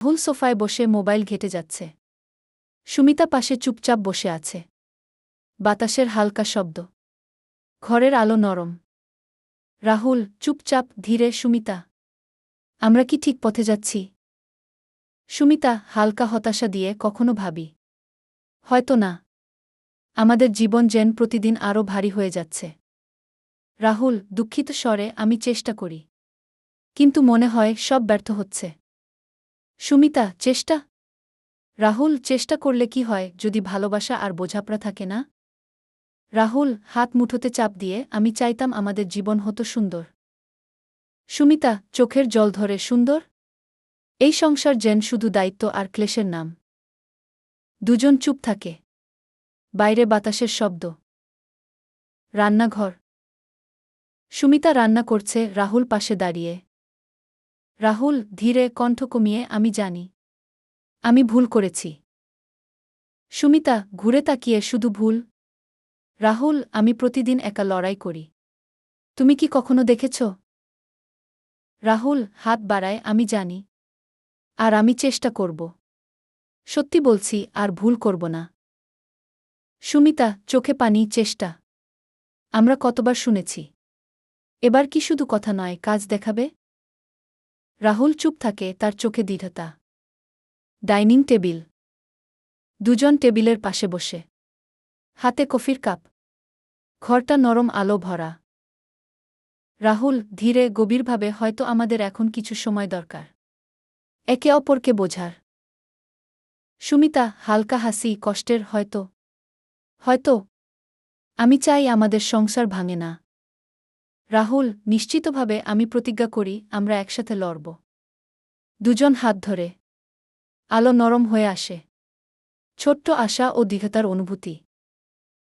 রাহুল সোফায় বসে মোবাইল ঘেটে যাচ্ছে। সুমিতা পাশে চুপচাপ বসে আছে। বাতাসের হালকা শব্দ। ঘরের আলো নরম। রাহুল, চুপচাপ, ধীরে, সুমিতা। আমরা কি ঠিক পথে যাচ্ছি? সুমিতা, হালকা হতাশা দিয়ে কখনো ভাবি। হয়তো না। আমাদের জীবন যেন প্রতিদিন আরও ভারী হয়ে যাচ্ছে। রাহুল, দুঃখিত স্বরে আমি চেষ্টা করি। কিন্তু মনে হয় সব ব্যর্থ হচ্ছে। সুমিতা, চেষ্টা? রাহুল, চেষ্টা করলে কি হয়, যদি ভালোবাসা আর বোঝাপড়া থাকে না? রাহুল, হাত মুঠোতে চাপ দিয়ে, আমি চাইতাম আমাদের জীবন হতো সুন্দর। সুমিতা, চোখের জল ধরে, সুন্দর? এই সংসার যেন শুধু দায়িত্ব আর ক্লেশের নাম। দুজন চুপ থাকে। বাইরে বাতাসের শব্দ। রান্নাঘর। সুমিতা রান্না করছে, রাহুল পাশে দাঁড়িয়ে। রাহুল, ধীরে কণ্ঠ কমিয়ে, আমি জানি। আমি ভুল করেছি। সুমিতা, ঘুরে তাকিয়ে, শুধু ভুল। রাহুল, আমি প্রতিদিন একা লড়াই করি। তুমি কি কখনো দেখেছ? রাহুল, হাত বাড়ায়, আমি জানি। আর আমি চেষ্টা করব। সত্যি বলছি, আর ভুল করব না। সুমিতা, চোখে পানি, চেষ্টা। আমরা কতবার শুনেছি। এবার কি শুধু কথা নয়, কাজ দেখাবে? রাহুল চুপ থাকে, তার চোখে দৃঢ়তা। Dining table. দুজন টেবিলের পাশে বসে। হাতে কফির কাপ। ঘরটা নরম আলো ভরা। রাহুল ধীরে, গভীরভাবে, হয়তো আমাদের এখন কিছু সময় দরকার। একে অপরকে বোঝার। সুমিতা, হালকা হাসি, কষ্টের, হয়তো। হয়তো। আমি চাই আমাদের সংসার ভাঙে না। রাহুল, নিশ্চিতভাবে আমি প্রতিজ্ঞা করি, আমরা একসাথে লড়ব। দুজন হাত ধরে। আলো নরম হয়ে আসে। ছোট্ট আশা ও দীঘতার অনুভূতি।